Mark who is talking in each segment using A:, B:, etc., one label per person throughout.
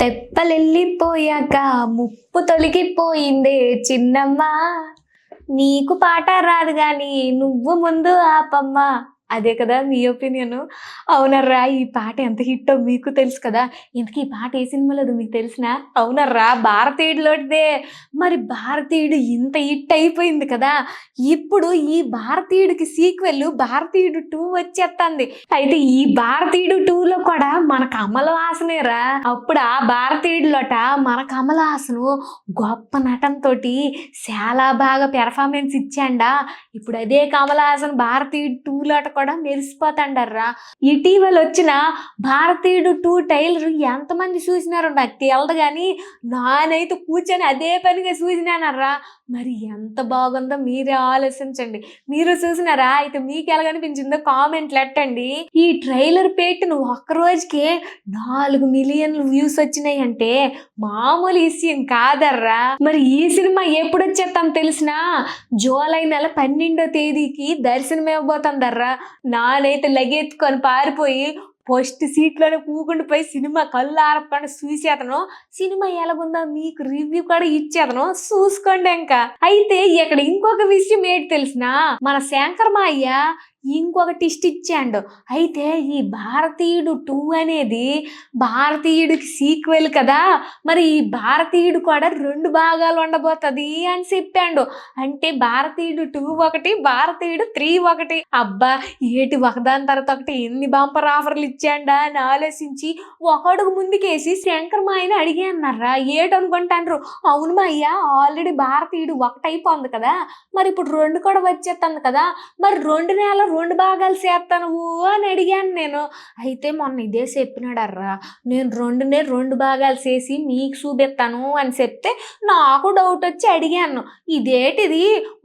A: తెప్పలెళ్ళిపోయాక ముప్పు తొలగిపోయిందే చిన్నమ్మ. నీకు పాట రాదు గాని నువ్వు ముందు ఆపమ్మ. అదే కదా మీ ఒపీనియన్. అవునర్రా ఈ పాట ఎంత హిట్టో మీకు తెలుసు కదా. ఇంతకీ ఈ పాట ఏ సినిమాలో మీకు తెలిసిన? అవునర్రా భారతీయుడిలోటిదే. మరి భారతీయుడు ఇంత హిట్ అయిపోయింది కదా. ఇప్పుడు ఈ భారతీయుడికి సీక్వెల్ భారతీయుడు టూ వచ్చేస్తుంది అయితే ఈ భారతీయుడు టూ లో కూడా మన కమల హాసనేరా అప్పుడు ఆ భారతీయుడిలోట మన కమలహాసను గొప్ప నటనతో చాలా బాగా పెర్ఫార్మెన్స్ ఇచ్చాండా. ఇప్పుడు అదే కమల హాసన్ భారతీయుడు టూ లోట కూడా మెరిసిపోతాండర్రా. ఇటీవల వచ్చిన భారతీయుడు టూ టైలర్ ఎంతమంది చూసినారో నాకు తెలదు కానీ నానైతే కూర్చొని అదే పనిగా చూసినానర్రా. మరి ఎంత బాగుందో మీరే ఆలోచించండి. మీరు చూసినారా? అయితే మీకు ఎలా అనిపించిందో కామెంట్లు ఎట్టండి ఈ ట్రైలర్ పెట్టిన ఒక్క రోజుకి నాలుగు మిలియన్లు వ్యూస్ వచ్చినాయి అంటే మామూలు విషయం కాదర్రా. మరి ఈ సినిమా ఎప్పుడు వచ్చేస్తాం తెలిసిన జూలై నెల పన్నెండో తేదీకి దర్శనం ఇవ్వబోతుందర్రా. నానైతే లగెత్తుకొని పారిపోయి ఫస్ట్ సీట్లోనే కూకుండా పోయి సినిమా కళ్ళు ఆరపకుండా చూసేతను. సినిమా ఎలాగుందో మీకు రివ్యూ కూడా ఇచ్చేతను. చూసుకోండి ఇంకా. అయితే ఇక్కడ ఇంకొక విషయం ఏంటి తెలిసిన మన శంకర్ మాయ్య ఇంకొక టిస్ట్ ఇచ్చాడు. అయితే ఈ భారతీయుడు టూ అనేది భారతీయుడికి సీక్వెల్ కదా? మరి ఈ భారతీయుడు కూడా రెండు భాగాలు ఉండబోతుంది అని చెప్పాడు. అంటే భారతీయుడు టూ ఒకటి భారతీయుడు త్రీ ఒకటి. అబ్బా ఏటి ఒకదాని తర్వాత ఒకటి ఎన్ని బంపర్ ఆఫర్లు ఇచ్చాడా అని ఆలోచించి ఒకడుగు ముందుకేసి శంకర్ మాయని అడిగి అన్నారా? ఏటనుకుంటాండ్రు అవును మా అయ్యా ఆల్రెడీ భారతీయుడు ఒకటైపోంది కదా? మరి ఇప్పుడు రెండు కూడా వచ్చేస్తుంది కదా? మరి రెండు నెలలు రెండు భాగాలు చేస్తాను అని అడిగాను నేను. అయితే మొన్న ఇదే చెప్పినాడర్రా నేను రెండునే రెండు భాగాలు చేసి మీకు చూపిస్తాను అని చెప్తే నాకు డౌట్ వచ్చి అడిగాను. ఇదేటిది?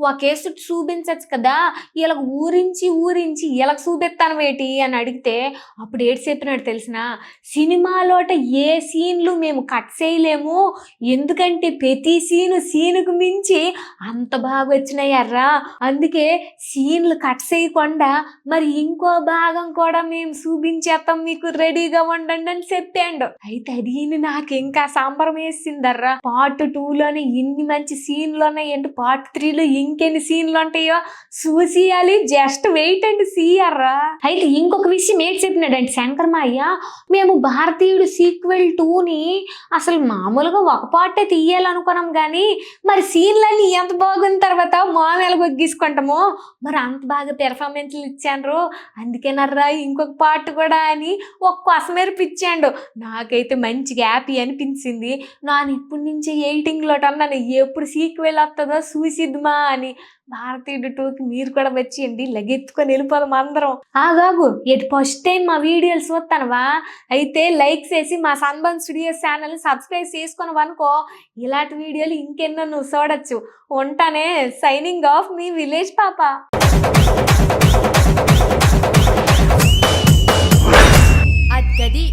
A: ఒకేసి చూపించచ్చు కదా వీళ్ళకి ఊరించి ఊరించి ఇలా చూపిస్తాను వేటి అని అడిగితే అప్పుడు ఏటి చెప్పినాడు తెలిసిన? సినిమాలోట ఏ సీన్లు మేము కట్ చేయలేము ఎందుకంటే ప్రతి సీను సీనుకు మించి అంత బాగా వచ్చినాయర్రా. అందుకే సీన్లు కట్ చేయకుండా మరి ఇంకో భాగం కూడా మేము చూపించేస్తాం మీకు రెడీగా ఉండండి అని చెప్పాడు. అయితే అది నాకు ఇంకా సంబరం వేసిందర్రా. పార్ట్లోనే ఇన్ని మంచి సీన్లు ఉన్నాయండి పార్ట్ త్రీలో ఇంకెన్ని సీన్లు ఉంటాయో చూసియాలి. జస్ట్ వెయిట్ అండ్ సీయర్రా అయితే ఇంకొక విషయం ఏం చెప్పినాడంటే శంకర్ మాయ్య మేము భారతీయుడు సీక్వెల్ టూని అసలు మామూలుగా ఒక పార్టే తీయాలనుకున్నాం కానీ మరి సీన్లన్నీ ఎంత బాగున్న తర్వాత మామూలుగా గొగ్గీసుకుంటామో మరి అంత బాగా పెర్ఫార్మెన్స్ పెర్ఫార్మెన్స్లు ఇచ్చాండ్రు అందుకేనర్రా ఇంకొక పార్ట్ కూడా అని ఒక కొసమెరిపిచ్చాడు నాకైతే మంచిగా హ్యాపీ అనిపించింది. నాను ఇప్పటి నుంచి ఎయిటింగ్లో నన్ను ఎప్పుడు సీక్వెల్ వస్తుందో చూసిద్దుమా అని. భారతీయుడు టూకి మీరు కూడా వచ్చేయండి లగెత్తుకొని వెళ్ళిపోదాం అందరం. ఆగాగు ఎటు ఫస్ట్ టైం మా వీడియోలు చూస్తానవా అయితే లైక్ చేసి మా సన్బన్ స్టూడియోస్ ఛానల్ సబ్స్క్రైబ్ చేసుకొని అనుకో ఇలాంటి వీడియోలు ఇంకెన్నో నువ్వు చూడొచ్చు. ఉంటానే సైనింగ్ ఆఫ్ మీ విలేజ్ పాప.
B: అది